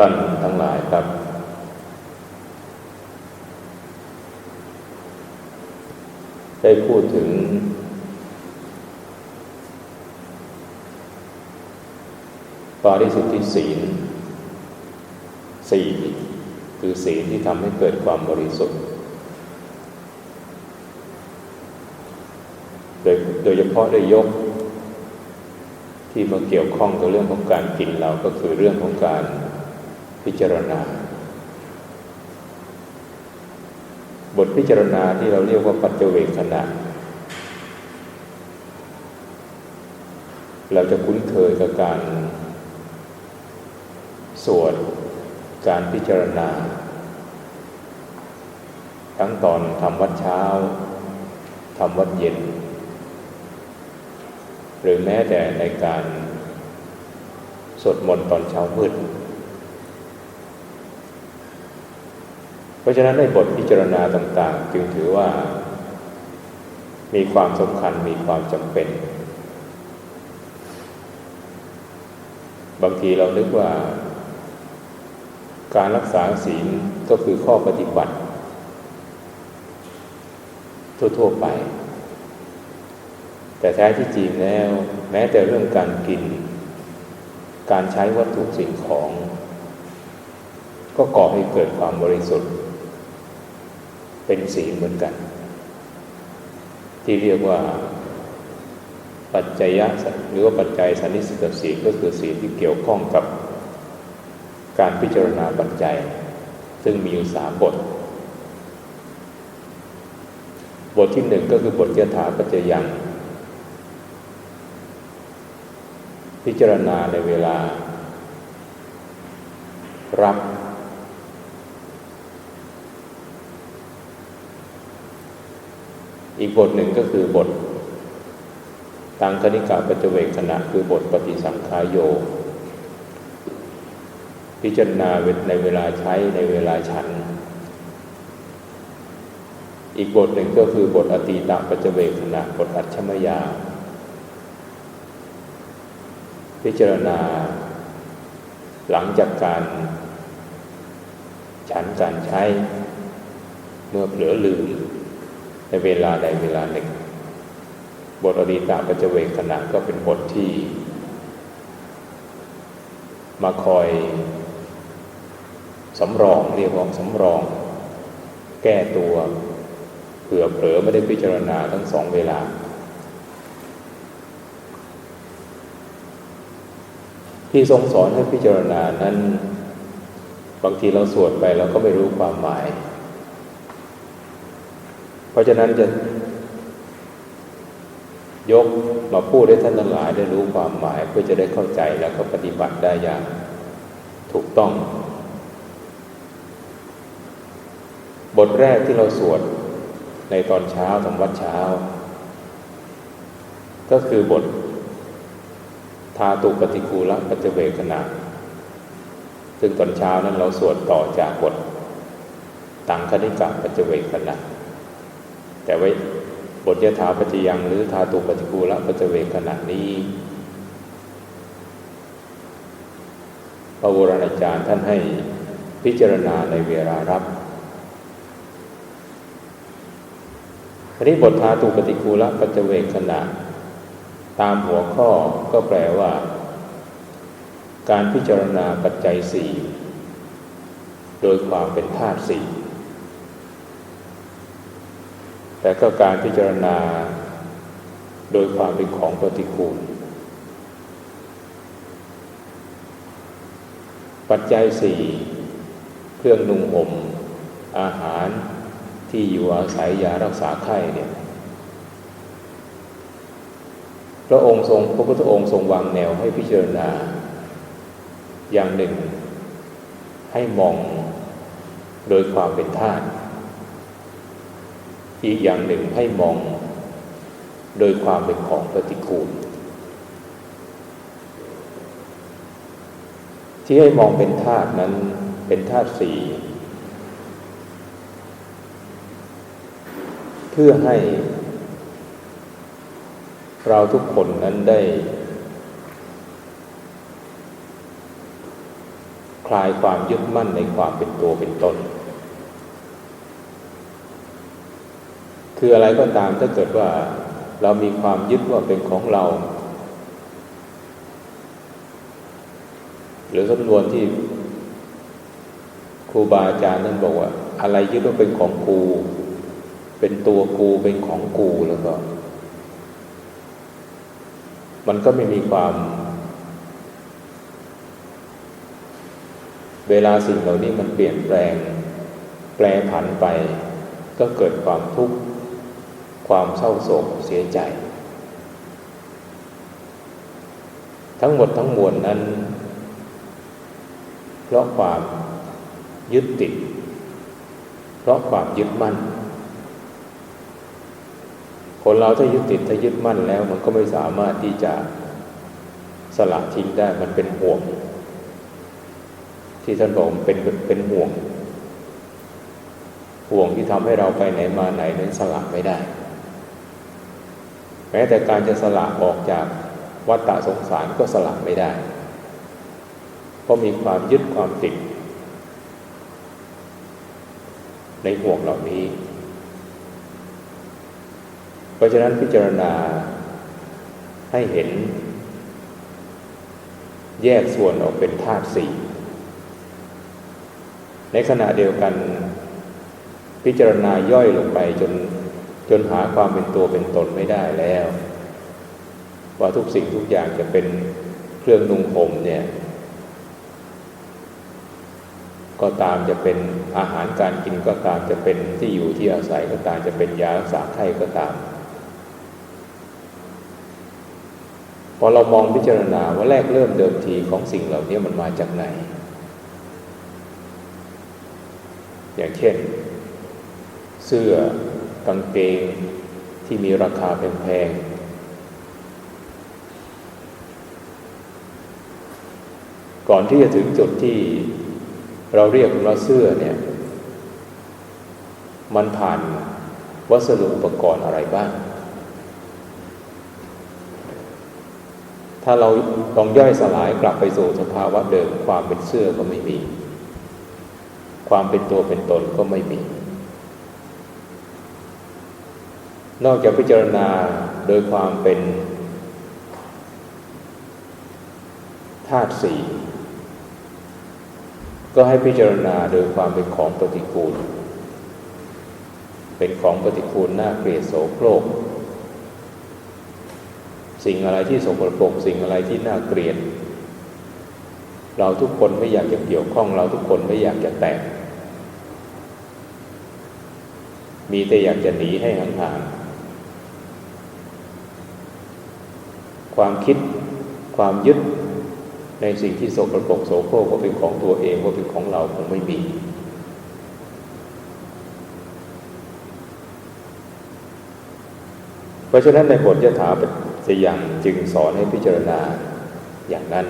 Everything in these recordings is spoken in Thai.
ท่านทั้งหลายครับ ได้พูดถึง ปาริสุทธิศีลสี่คือศีลที่ทำให้เกิดความบริสุทธิ์ โดยโดยเฉพาะได้ยก ที่มาเกี่ยวข้องกับเรื่องของการกินเราก็คือเรื่องของการ พิจารณา บทพิจารณาที่เราเรียกว่าปัจเจเวขณะ เราจะคุ้นเคยกับการสวดการพิจารณา ทั้งตอนทำวัดเช้าทำวัดเย็น หรือแม้แต่ในการสวดมนต์ตอนเช้ามืด เพราะฉะนั้นในบทพิจารณาต่าง ๆ จึงถือว่า มีความสำคัญมีความจำเป็น บางทีเรานึกว่า การรักษาศีลก็คือข้อปฏิบัติ ทั่ว ๆ ไป แต่แท้ที่จริงแล้ว แม้แต่เรื่องการกิน การใช้วัตถุสิ่งของ ก็ก่อให้เกิดความบริสุทธิ์ เป็นศีลเหมือนกัน ที่เรียกว่าปัจจัยหรือว่าปัจจัยสันนิสิตศีลก็คือศีลที่เกี่ยวข้องกับการพิจารณาปัจจัย ซึ่งมีอยู่สามบท บทที่หนึ่งก็คือบทยถาปัจจยัง พิจารณาในเวลา รับ อีกบทหนึ่งก็คือบทตังคณิกาปัจเจเวกขณะคือบทปฏิสังขายโย พิจารณาในเวลาใช้ในเวลาฉัน อีกบทหนึ่งก็คือบทอตีตปัจเจเวกขณะบทอัจฉมยา พิจารณา หลังจากการฉันการใช้เมื่อเผลอลืม ในเวลาใดเวลาหนึ่ง บทอดีตาปัจเจเวกขณะก็เป็นบทที่ มาคอยสำรองเรียกว่าสำรอง แก้ตัวเผื่อเผลอไม่ได้พิจารณาทั้งสองเวลา ที่ทรงสอนให้พิจารณานั้น บางทีเราสวดไปเราก็ไม่รู้ความหมาย ราะฉะนั้นจะยกมาพูดให้ท่านทั้งหลายได้รู้ความหมายเพื่อจะได้เข้าใจแล้วก็ปฏิบัติได้อย่างถูกต้อง บทแรกที่เราสวดในตอนเช้าทำวัดเช้า ก็คือบท ทาตุปฏิกูลปัจเจเวขณะซึ่งตอนเช้านั้นเราสวดต่อจากบทตังคณิกะปัจเจเวขณะ แต่ไว้บทยถาปัจจยังหรือทาตุปฏิกูละปัจเจเวขณะนี้พระโบราณอาจารย์ท่านให้พิจารณาในเวลารับอันนี้บททาตุปฏิกูลปัจเจเวขณะ ตามหัวข้อก็แปลว่า การพิจารณาปัจจัยสี่โดยความเป็นธาตุสี่ แต่ก็การพิจารณาโดยความเป็นของปฏิกูล ปัจจัยสี่เครื่องนุ่งห่มอาหารที่อยู่อาศัยยารักษาไข้เนี่ยพระองค์ทรงพระพุทธองค์ทรงวางแนวให้พิจารณา อย่างหนึ่ง ให้มองโดยความเป็นธาตุ อีกอย่างหนึ่งให้มองโดยความเป็นของปฏิกูล ที่ให้มองเป็นธาตุนั้นเป็นธาตุสี่เพื่อให้ เราทุกคนนั้นได้คคลายความยึดมั่นในความเป็นตัวเป็นตน คืออะไรก็ตามถ้าเกิดว่าเรามีความยึดว่าเป็นของเรา หรือสำนวนที่ครูบาอาจารย์ท่นบอกว่า อะไรยึดว่าเป็นของกู เป็นตัวกูเป็นของกูแล้วก็ มันก็ไม่มีความ เวลาสิ่งเหล่านี้มันเปลี่ยนแปลง แปลผันไป ก็เกิดความทุกข์ ความเศร้าโศกเสียใจ ทั้งหมดทั้งมวลนั้น เพราะความยึดติด เพราะความยึดมั่น คนเราถ้ายึดติดถ้ายึดมั่นแล้ว มันก็ไม่สามารถที่จะสละทิ้งได้มันเป็นห่วง ที่ท่านบอกมันเป็นเป็นห่วงห่วงที่ทำให้เราไปไหนมาไหนนั้นสละไม่ได้ แม้แต่การจะสละออกจากวัฏฏะสงสารก็สละไม่ได้ เพราะมีความยึดความติด ในห่วงเหล่านี้ เพราะฉะนั้นพิจารณาให้เห็น แยกส่วนออกเป็นธาตุสี่ในขณะเดียวกัน พิจารณาย่อยลงไปจน จนหาความเป็นตัวเป็นตนไม่ได้แล้ว ว่าทุกสิ่งทุกอย่างจะเป็นเครื่องนุ่งห่มเนี่ย ก็ตามจะเป็นอาหารการกินก็ตามจะเป็นที่อยู่ที่อาศัยก็ตามจะเป็นยารักษาไข้ก็ตามพอเรามองพิจารณาว่าแรกเริ่มเดิมทีของสิ่งเหล่านี้มันมาจากไหน อย่างเช่น เสื้อ กางเกงที่มีราคาแพงๆ ก่อนที่จะถึงจุดที่เราเรียกว่าเสื้อเนี่ย มันผ่านวัสดุอุปกรณ์อะไรบ้าง ถ้าเราลองย่อยสลายกลับไปสู่สภาวะเดิมความเป็นเสื้อก็ไม่มี ความเป็นตัวเป็นตนก็ไม่มี นอกจากพิจารณาโดยความเป็นธาตุสี่ก็ให้พิจารณาโดยความเป็นของปฏิกูล เป็นของปฏิกูลน่าเกลียดโสโครก สิ่งอะไรที่สกปรกสิ่งอะไรที่น่าเกลียด เราทุกคนไม่อยากจะเกี่ยวข้องเราทุกคนไม่อยากจะแตะมีแต่อยากจะหนีให้ห่างๆ ความคิดความยึดในสิ่งที่โสกรปรกโสโครกว่าเป็นของตัวเองว่าเป็นของเราคงไม่มีเพราะฉะนั้นในบทยถาปัจยังจึงสอนให้พิจารณาอย่างนั้น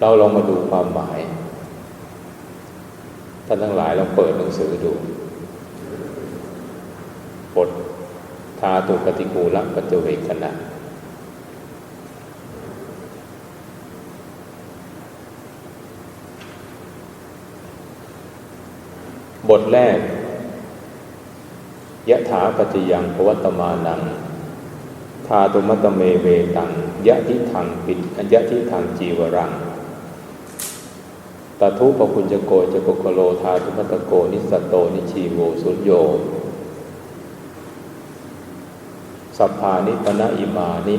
เราลองมาดูความหมาย ท่านทั้งหลายเราเปิดหนังสือดูบท ธาตุปฏิกูลปัจเจเวคณะบทแรกยะถาปฏิยังภวัตมานังทาตุมัตเมเวตังยะทิทังปิดยะทิทังจีวรังตทุปปุญจโกจะโกโล ทาตุมัตโกนิสตโตนิชีโวสุญโย สัพพานิปนะอิมานิ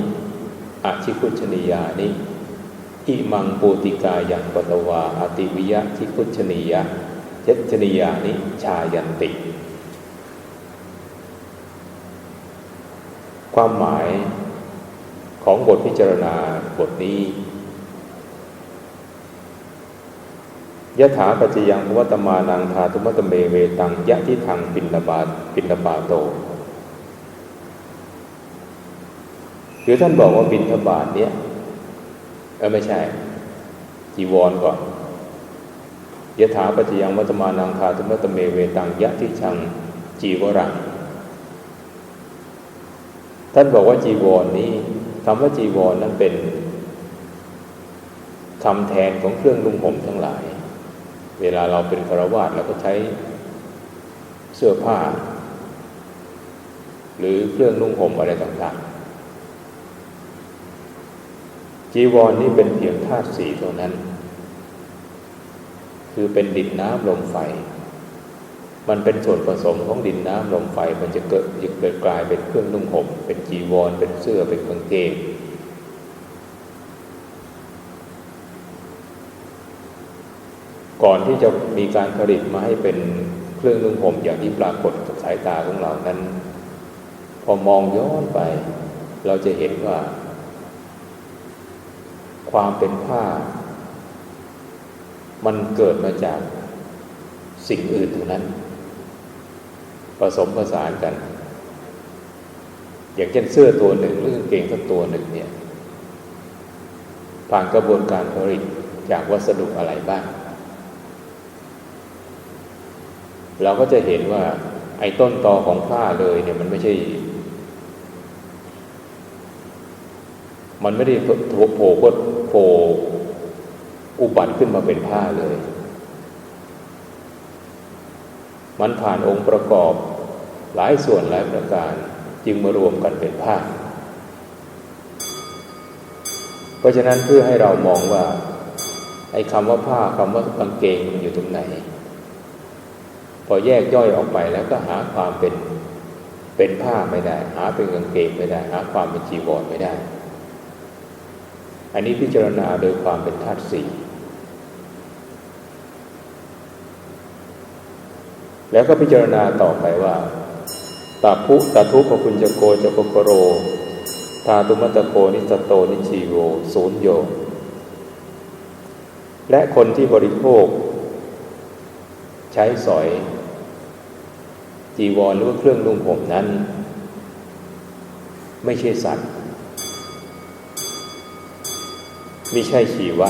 อาชิคุชนียานิอิมังปูติกายังปตวาอติวิยะทิคุชนียะเจชนียานิชายันติ ความหมายของบทพิจารณาบทนี้ยะถาปัจจยังวัตมานังทาตุมัตเมเวตังยะทิทังปินบาปินบาโต คือท่านบอกว่าบินทบาทเนี้ยเออไม่ใช่ จีวรก่อนยะถาปัจยังวัตมานังคาตุมตเมเวตังยะทิชังจีวรังท่านบอกว่าจีวรนี้คำว่าจีวรนั้นเป็นคำแทนของเครื่องนุ่งห่มทั้งหลาย เวลาเราเป็นฆราวาสเราก็ใช้เสื้อผ้า หรือเครื่องนุ่งห่มอะไรต่างๆ จีวรนนี่เป็นเพียงธาตุสี่เท่านั้น คือเป็นดินน้ำลมไฟ มันเป็นส่วนผสมของดินน้ำลมไฟ มันจะเกิดจะเกิดกลายเป็นเครื่องนุ่งห่มเป็นจีวร เป็นเสื้อเป็นกางเกงก่อนที่จะมีการผลิตมาให้เป็นเครื่องนุ่งห่มอย่างที่ปรากฏกับสายตาของเรานั้น พอมองย้อนไป เราจะเห็นว่า ความเป็นผ้า มันเกิดมาจากสิ่งอื่นทั้งนั้น ผสมผสานกัน อย่างเช่นเสื้อตัวหนึ่งหรือกางเกงสักตัวหนึ่งเนี่ยผ่านกระบวนการผลิตจากวัสดุอะไรบ้าง เราก็จะเห็นว่าไอ้ต้นตอของผ้าเลยเนี่ยมันไม่ใช่ มันไม่ได้โผล่โผล่โผล่อุบัติขึ้นมาเป็นผ้าเลย มันผ่านองค์ประกอบหลายส่วนหลายประการจึงมารวมกันเป็นผ้า เพราะฉะนั้นเพื่อให้เรามองว่า ไอ้คำว่าผ้าคำว่ากางเกงมันอยู่ตรงไหน พอแยกย่อยออกไปแล้วก็หาความเป็นเป็นผ้าไม่ได้ หาเป็นกางเกงไม่ได้ หาความเป็นจีวรไม่ได้ อันนี้พิจารณาโดยความเป็นธาตุสี่แล้วก็พิจารณาต่อไปว่าตาภุตาทุปปุญจโกจะปกโร ทาตุมัตโกนิสโตนิชีโวศูนย์โย และคนที่บริโภค ใช้สอย จีวรหรือว่าเครื่องนุ่งห่มนั้น ไม่ใช่สัตว์ ไม่ใช่ชีวะ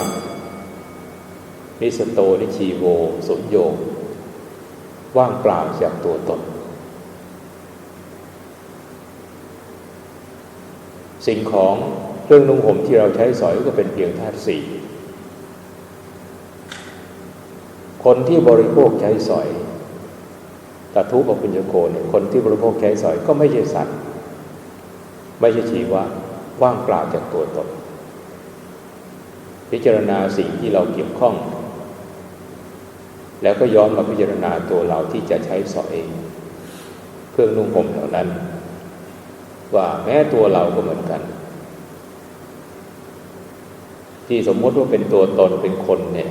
นิสโตนิชีโวสุญโยว่างเปล่าจากตัวตน สิ่งของเครื่องนุ่งห่มที่เราใช้สอยก็เป็นเพียงธาตุสี่คนที่บริโภคใช้สอยตัทุปปุญญโกเนี่ยคนที่บริโภคใช้สอยก็ไม่ใช่สัตว์ ไม่ใช่ชีวะว่างเปล่าจากตัวตน พิจารณาสิ่งที่เราเกี่ยวข้อง แล้วก็ย้อนมาพิจารณาตัวเราที่จะใช้สอยเครื่องนุ่งห่มเหล่านั้น ว่าแม้ตัวเราก็เหมือนกัน ที่สมมติว่าเป็นตัวตนเป็นคนเนี่ย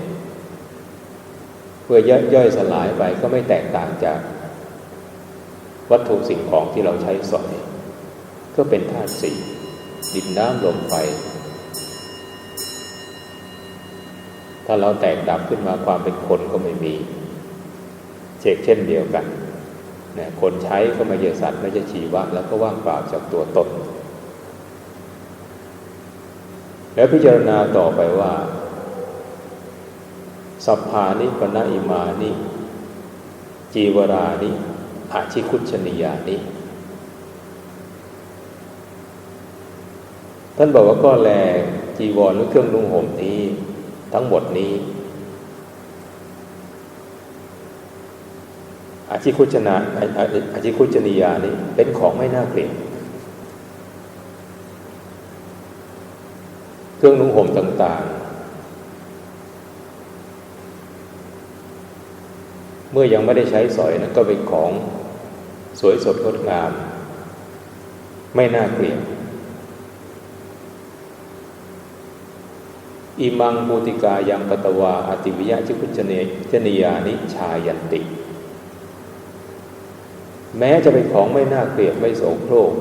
เพื่อย่อยย่อยสลายไปก็ไม่แตกต่างจากวัตถุสิ่งของที่เราใช้สอยก็เป็นธาตุสี่ดินน้ำลมไฟ ถ้าเราแตกดับขึ้นมาความเป็นคนก็ไม่มีเช็กเช่นเดียวกันเนี่ยคนใช้ก็ไม่ใช่สัตว์ไม่ใช่ชีวะ แล้วก็ว่างเปล่าจากตัวตน แล้วพิจารณาต่อไปว่า สัพพานิปนะอิมานิ จีวรานิอาชิคุชนิยานิท่านบอกว่าก็แลจีวรหรือเครื่องนุ่งห่มนี้ ทั้งหมดนี้ อาชิคุชนาอาชิคุชนิยานี้เป็นของไม่น่าเกลียดเครื่องนุ่งห่มต่าง ๆ เมื่อยังไม่ได้ใช้สอยนะก็เป็นของสวยสดงดงาม ไม่น่าเกลียด อิมังปูติกายังปตวาอติวิยะชิคุชเนชนิยานิชายันติ แม้จะเป็นของไม่น่าเกลียดไม่โสโครก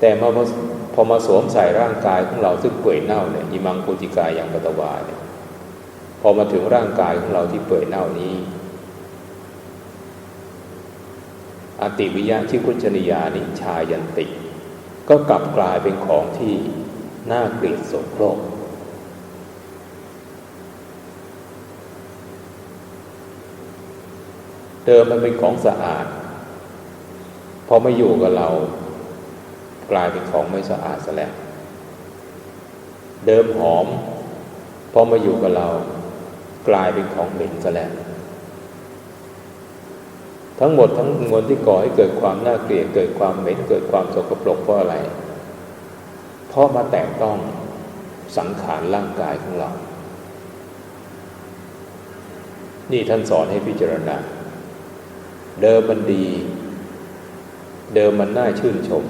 แต่มาพอมาสวมใส่ร่างกายของเราซึ่งเปื่อยเน่าเนี่ยอิมังปูติกายังปตวาเนี่ยพอมาถึงร่างกายของเราที่เปื่อยเน่านี้ อติวิยะชิคุชนิยานิชายันติ ก็กลับกลายเป็นของที่ น่าเกลียดโสโครกเดิมมันเป็นของสะอาด พอไมาอยู่กับเรา กลายเป็นของไม่สะอาดซะแล้ว เดิมหอม พอมาอยู่กับเรา กลายเป็นของเหม็นซะแล้วทั้งหมดทั้งมวลที่ก่อให้เกิดความน่าเกลียดเกิดความเหม็นเกิดความสกปรกเพราะอะไร ราะมาแตะต้องสังขารร่างกายของเรา นี่ท่านสอนให้พิจารณา เดิมมันดี เดิมมันน่าชื่นชม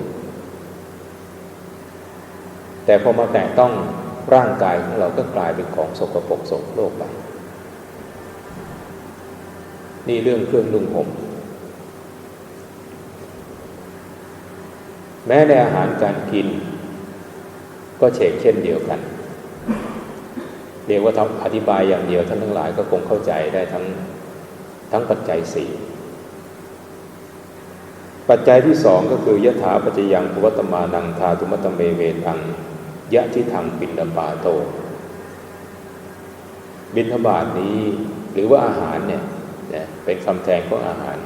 แต่พอมาแตะต้องร่างกายของเราก็กลายเป็นของสกปรกโสโครกไป นี่เรื่องเครื่องนุ่งห่มแม้ในอาหารการกิน ก็เฉกเช่นเดียวกัน เรียกว่าทอธิบายอย่างเดียวท่านทั้งหลายก็คงเข้าใจได้ทั้งทั้งปัจจัยสี่ปัจจัยที่สองก็คือยะถาปัจจยังภวัตมานังทาตุมัตเมเวตังยะที่ทางปินดาปาโต บินทบาทนี้หรือว่าอาหารเนี่ยเป็นคำแทนของอาหาร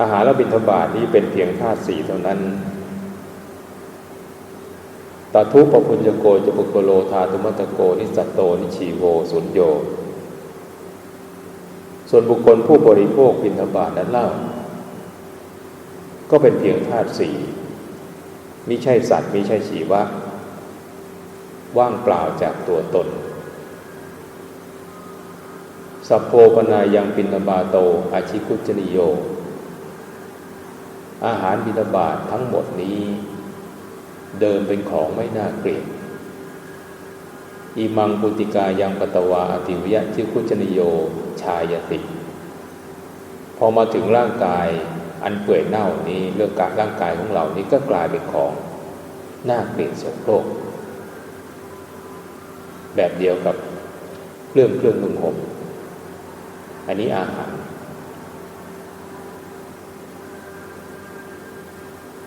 อาหารและบินทบาทนี้เป็นเพียงธาตุสี่เท่านั้น ตาทุปปุญญโกจปุโกโลธาตุมัตโก นิสัตโต นิชีโวสุญโย ส่วนบุคคลผู้บริโภคบินทบาทนั้นเล่า ก็เป็นเพียงธาตุสี่มิใช่สัตว์มิใช่ชีวะ ว่างเปล่าจากตัวตน สัพโพปนายังบินบาโต อาชิคุจนิโย อาหารบินบาตทั้งหมดนี้ เดิมเป็นของไม่น่าเกลียดอิมังปุติกายังปตวาอติวิยะชิคุจนิโยชายติ พอมาถึงร่างกายอันเปื่อยเน่านี้เรื่องการร่างกายของเรานี้ก็กลายเป็นของน่าเกลียดโสโครกแบบเดียวกับเรื่องเครื่องนุ่งห่มอันนี้อาหาร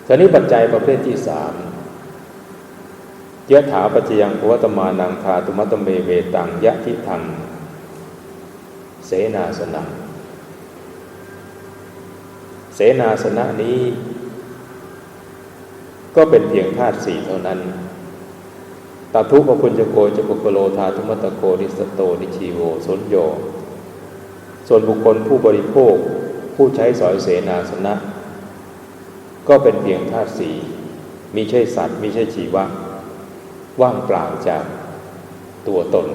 ตอนนี้ปัจจัยประเภทที่สาม ยะถาปัจจยังภวตมานังคาตุมัตเมเวตังยะทิทังเสนาสนะ เสนาสนะนี้ ก็เป็นเพียงธาตุสี่เท่านั้นตาทุปปุญจโกจปุกโลธาตุมัตโกนิสโตนิชีโวสนโย ส่วนบุคคลผู้บริโภคผู้ใช้สอยเสนาสนะ ก็เป็นเพียงธาตุสี่มีใช่สัตว์มีใช่ชีวะ ว่างเปล่าจากตัวตน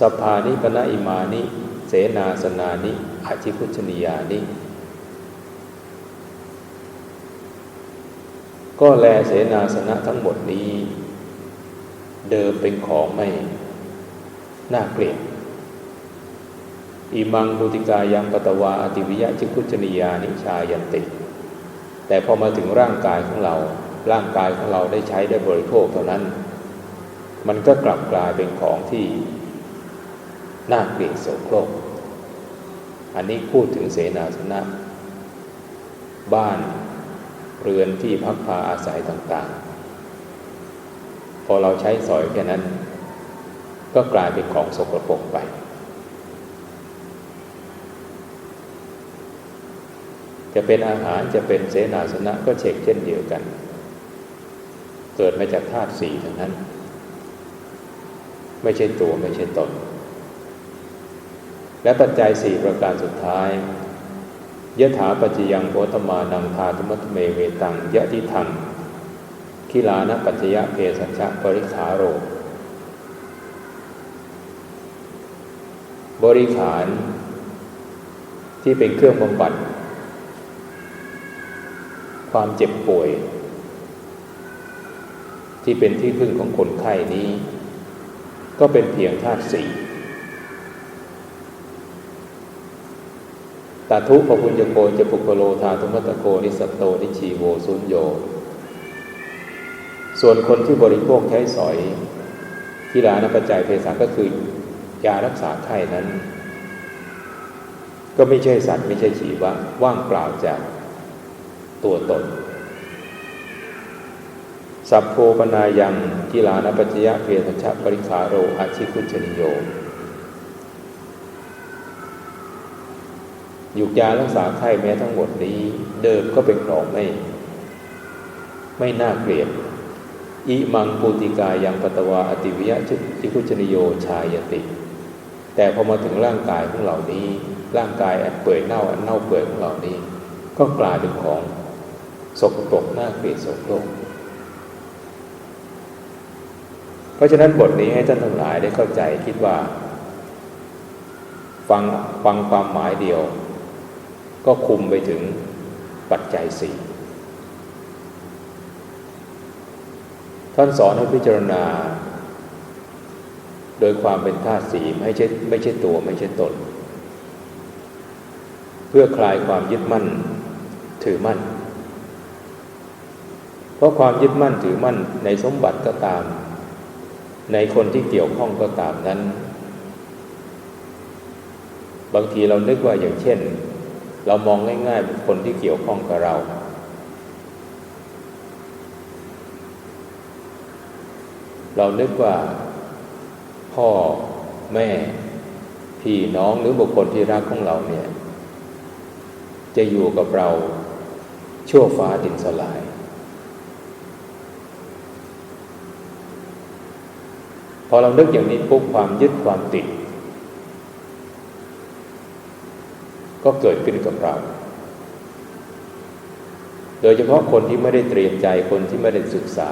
สภานิปนะอิมานิ เสนาสนานิอาชิพุชนียานิ ก็แลเสนาสนะทั้งหมดนี้ เดิมเป็นของไม่ น่าเกลียดอิมังบุติกายังปตวาอติวิยะจิคุจนิยานิชายันติ แต่พอมาถึงร่างกายของเรา ร่างกายของเราได้ใช้ได้บริโภคเท่านั้น มันก็กลับกลายเป็นของที่น่าเกลียดโสโครก อันนี้พูดถึงเสนาสนะ บ้านเรือนที่พักพาอาศัยต่างๆ พอเราใช้สอยแค่นั้น ก็กลายเป็นของสกปรกไปจะเป็นอาหารจะเป็นเสนาสนะก็เช็คเช่นเดียวกัน เกิดมาจากธาตุสี่ทั้งนั้น ไม่ใช่ตัวไม่ใช่ตน และปัจจัยสี่ประการสุดท้ายยะถาปัจจยังโพตมานังทาตมัตเมเวตังยะทิทังคิลานปัจจยะเพสัชะปริขาโร บริขาร ที่เป็นเครื่องบำบัด ความเจ็บป่วย ที่เป็นที่พึ่งของคนไข้นี้ ก็เป็นเพียงธาตุสี่ตาทุปปุญญโกจะปุกโลธาตุมัตโกนิสตโตนิชีโวสุญโย ส่วนคนที่บริโภคใช้สอยที่ร้านปัจจัยเภสัชก็คือยารักษาไข้นั้น ก็ไม่ใช่สัตว์ไม่ใช่ชีวะว่างเปล่าจากตัวตน สัพโพปนายังกิลานปัจยะเพทชะปริคาโรอาชิคุจนิโยยุกยารักษาไข้แม้ทั้งหมดนี้ เดิมก็เป็นของไม่ ไม่น่าเกลียดอิมังปูติกายังปตวาอติวิยะจิคุชนิโยชายติ แต่พอมาถึงร่างกายของเหล่านี้ ร่างกายอันเปื่อยเน่าอันเน่าเปื่อยของเหล่านี้ ก็กลายเป็นของสกปรกน่าเกลียดโสโครกเพ ราะฉะนั้นบทนี้ให้ท่านทั้งหลายได้เข้าใจคิดว่า ฟังฟังความหมายเดียว ก็คุมไปถึงปัจจัยสี่ท่านสอนให้พิจารณา โดยความเป็นธาตุสีไม่ใช่ไม่ใช่ตัวไม่ใช่ตน เพื่อคลายความยึดมั่นถือมั่น เพราะความยึดมั่นถือมั่นในสมบัติก็ตาม ในคนที่เกี่ยวข้องก็ตามนั้น บางทีเรานึกว่าอย่างเช่น เรามองง่ายๆเป็นคนที่เกี่ยวข้องกับเรา เรานึกว่าพ่อแม่พี่น้องหรือบุคคลที่รักของเราเนี่ย จะอยู่กับเราชั่วฟ้าดินสลาย พ อเรานึกอย่างนี้ปุ๊บความยึดความติด ก็เกิดขึ้นกับเรา โดยเฉพาะคนที่ไม่ได้เตรียมใจคนที่ไม่ได้ศึกษา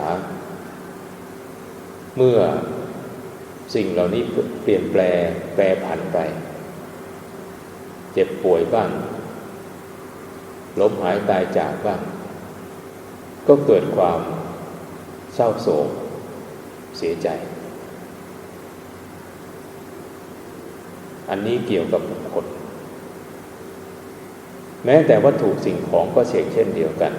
เมื่อสิ่งเหล่านี้เปลี่ยนแปลงแปรผันไป เจ็บป่วยบ้างล้มหายตายจากบ้าง ก็เกิดความเศร้าโศกเสียใจ อันนี้เกี่ยวกับบุคคลแม้แต่วัตถุสิ่งของก็เช่นเช่นเดียวกัน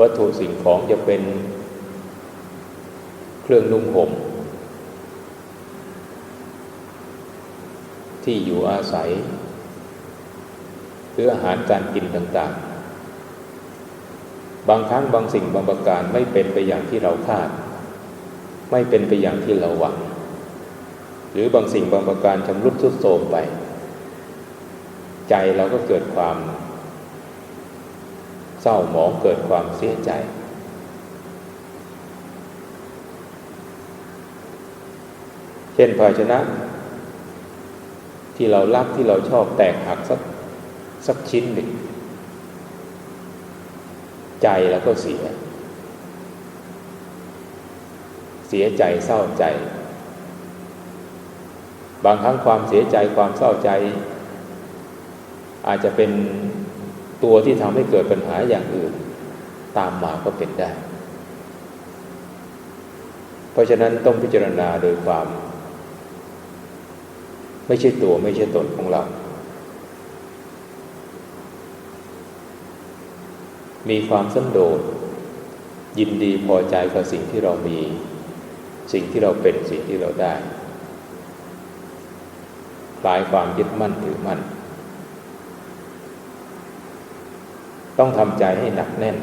วัตถุสิ่งของจะเป็นเครื่องนุ่งห่มที่อยู่อาศัย หรืออาหารการกินต่างๆ บางครั้งบางสิ่งบางประการไม่เป็นไปอย่างที่เราคาด ไม่เป็นไปอย่างที่เราหวัง หรือบางสิ่งบางประการชำรุดทรุดโทรมไป ใจเราก็เกิดความ เศร้าหมองเกิดความเสียใจ เช่นภาชนะ ที่เรารักที่เราชอบแตกหักสักสักชิ้นหนึ่งใจแล้วก็เสีย เสียใจเศร้าใจ บางครั้งความเสียใจความเศร้าใจ อาจจะเป็นตัวที่ทำให้เกิดปัญหาอย่างอื่น ตามมาก็เป็นได้ เพราะฉะนั้นต้องพิจารณาโดยความ ไม่ใช่ตัวไม่ใช่ตนของเรา มีความสันโดษยินดีพอใจกับสิ่งที่เรามี สิ่งที่เราเป็นสิ่งที่เราได้ คลายความยึดมั่นถือมั่น ต้องทำใจให้หนักแน่น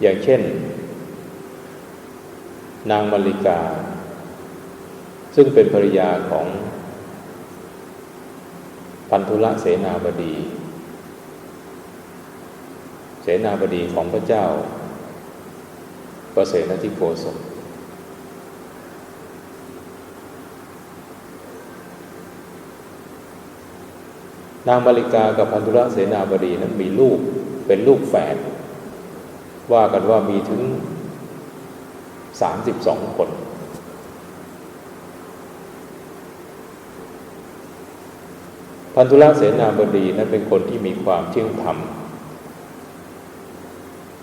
อย่างเช่น นางมาริกา ซึ่งเป็นภรรยาของพันธุละเสนาบดี เสนาบดีของพระเจ้า ประเสนทิโกศล นางมาริกากับพันธุระเสนาบดีนั้นมีลูกเป็นลูกแฝดว่ากันว่ามีถึงสามสิบสองคน พันธุระเสนาบดีนั้นเป็นคนที่มีความเที่ยงธรรม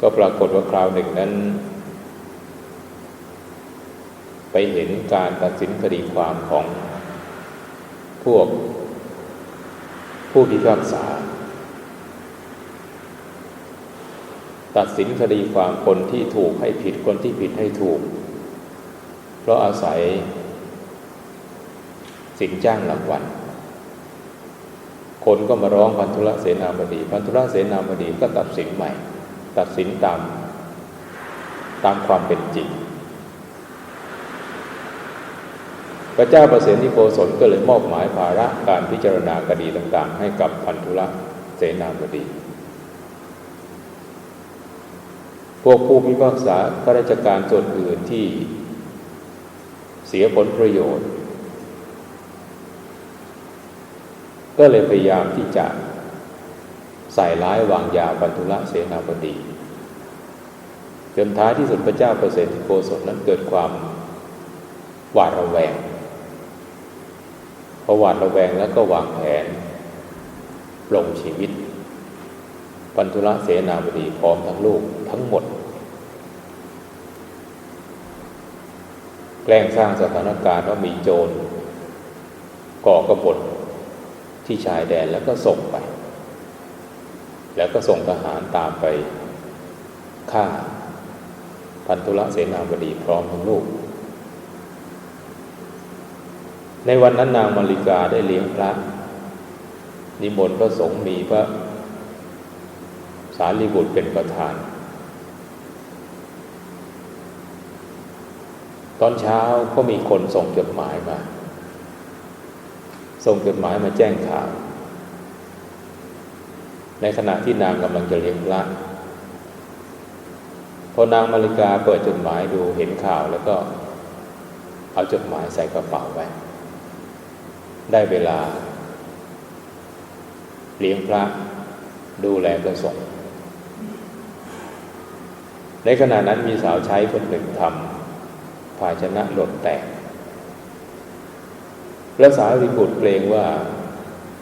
ก็ปรากฏว่าคราวหนึ่งนั้น ไปเห็นการตัดสินคดีความของพวก ผู้พิพากษา ตัดสินคดีความคนที่ถูกให้ผิดคนที่ผิดให้ถูก เพราะอาศัย สินจ้างรางวัลคนก็มาร้องพันธุระเสนาบดี พันธุระเสนาบดีก็ตัดสินใหม่ ตัดสินตาม ตามความเป็นจริง พระเจ้าประเสนิโกศลก็เลยมอบหมายภาระการพิจารณาคดีต่างๆ ให้กับพันธุระเสนาบดี พวกผู้พิพากษาข้าราชการส่วนอื่นที่เสียผลประโยชน์ ก็เลยพยายามที่จะใส่ร้ายวางยาปันทุละเสนาบดีจนท้ายที่สุดพระเจ้าประเสริฐโกศลนั้นเกิดความหวาดระแวง พอหวาดระแวงแล้วก็วางแผนปลงชีวิต ปันทุละเสนาบดีพร้อมทั้งลูกทั้งหมด แกล้งสร้างสถานการณ์ว่ามีโจรก่อกระบฏที่ชายแดนแล้วก็ส่งไป แล้วก็ส่งทหารตามไปฆ่าพันธุละเสนาบดีพร้อมทั้งลูก ในวันนั้นนางมาริกาได้เลี้ยงพระ นิมนต์พระสงฆ์มีพระ สารีบุตรเป็นประธาน ตอนเช้าก็มีคนส่งจดหมายมา ส่งจดหมายมาแจ้งข่าว ในขณะที่นางกำลังจะเลี้ยงพระพอนางมาริกาเปิดจดหมายดูเห็นข่าวแล้วก็เอาจดหมายใส่กระเป๋าไว้ ได้เวลา เลี้ยงพระดูแลพระสงฆ์ในขณะนั้นมีสาวใช้คนหนึ่งทำภาชนะหล่นแตกพระสารีบุตรเกรงว่า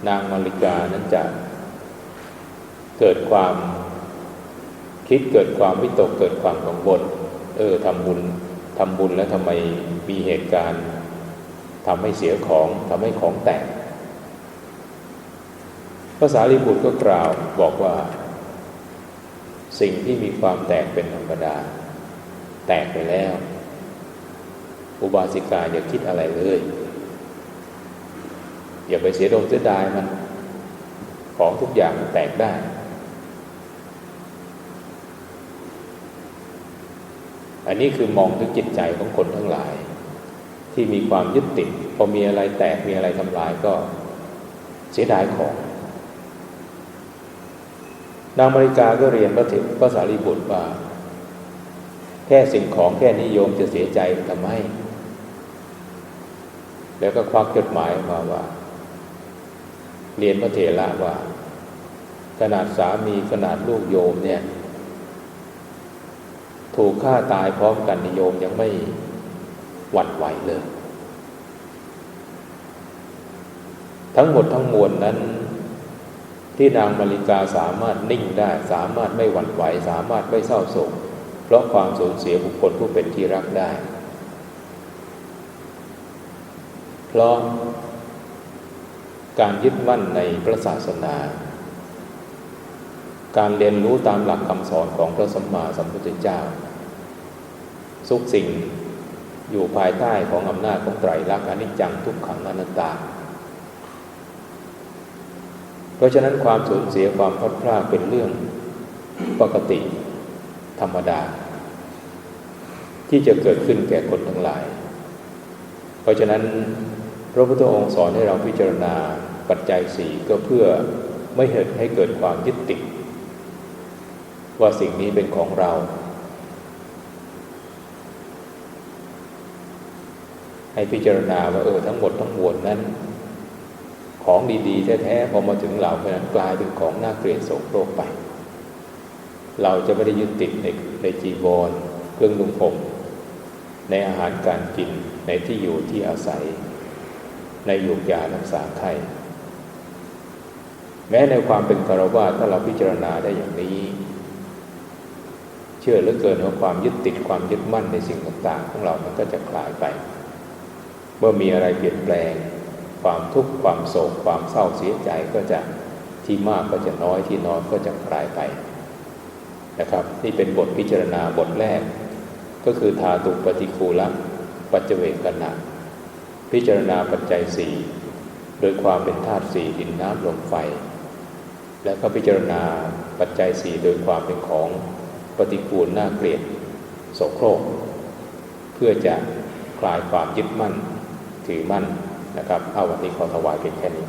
นางมาริกานั้นจะ เกิดความคิดเกิดความวิตกเกิดความกังวลเออทำบุญทำบุญแล้วทำไมมีเหตุการณ์ ทำให้เสียของทำให้ของแตกภาษาลิบุตรก็กล่าวบอกว่า สิ่งที่มีความแตกเป็นธรรมดา แตกไปแล้ว อุบาสิกาอย่าคิดอะไรเลย อย่าไปเสียดงเสียดายมัน ของทุกอย่างแตกได้อันนี้คือมองถึงจิตใจของคนทั้งหลาย ที่มีความยึดติดพอมีอะไรแตกมีอะไรทำลายก็เสียดายของ นางมาริกาก็เรียนพระถิพระสารีบุตรว่า แค่สิ่งของแค่นิยมจะเสียใจทำไมแล้วก็ควักจดหมายมาว่า เรียนพระเถระว่า ขนาดสามีขนาดลูกโยมเนี่ย ถูกฆ่าตายพร้อมกันนิยมยังไม่ หวั่นไหวเลย ทั้งหมดทั้งมวลนั้น ที่นางมาริกาสามารถนิ่งได้ สามารถไม่หวั่นไหว สามารถไม่เศร้าโศก เพราะความสูญเสียบุคคลผู้เป็นที่รักได้ เพราะการยึดมั่นในพระศาสนา การเรียนรู้ตามหลักคำสอนของพระสัมมาสัมพุทธเจ้าทุกสิ่ง อยู่ภายใต้ของอำนาจของไตรลักษณ์อนิจจังทุกขังอนัตตา เพราะฉะนั้นความสูญเสียความพลาดพลาดเป็นเรื่องปกติธรรมดา ที่จะเกิดขึ้นแก่คนทั้งหลาย เพราะฉะนั้นพระพุทธองค์สอนให้เราพิจารณาปัจจัยสี่ก็เพื่อไม่เหตุให้เกิดความยึดติดว่าสิ่งนี้เป็นของเรา ให้พิจารณาว่าเออทั้งหมดทั้งมวลนั้น ของดีๆแท้ๆพอมาถึงเราเพราะนั้นกลายเป็นของน่าเกลียดโสโครกไป เราจะไม่ได้ยึดติดในในจีวรเครื่องนุ่งห่มในอาหารการกินในที่อยู่ที่อาศัย ในยุกยารักษาไข้แม้ในความเป็นคารวะถ้าเราพิจารณาได้อย่างนี้ เชื่อเหลือเกินว่าความยึดติดความยึดมั่นในสิ่งต่าง ๆ ของเรามันก็จะคลายไป เมื่อมีอะไรเปลี่ยนแปลง ความทุกข์ความโศกความเศร้าเสียใจก็จะที่มากก็จะน้อยที่น้อยก็จะคลายไปนะครับ นี่เป็นบทพิจารณาบทแรก ก็คือทาตุปฏิคูละปัจเจเวกนะพิจารณาปัจจัยสี่โดยความเป็นธาตุสี่ดินน้ำลมไฟ แล้วก็พิจารณาปัจจัยสี่โดยความเป็นของปฏิกูลน่าเกลียดโสโครก เพื่อจะคลายความยึดมั่น ถือมั่นนะครับ เอาวันนี้ขอถวายเป็นแค่นี้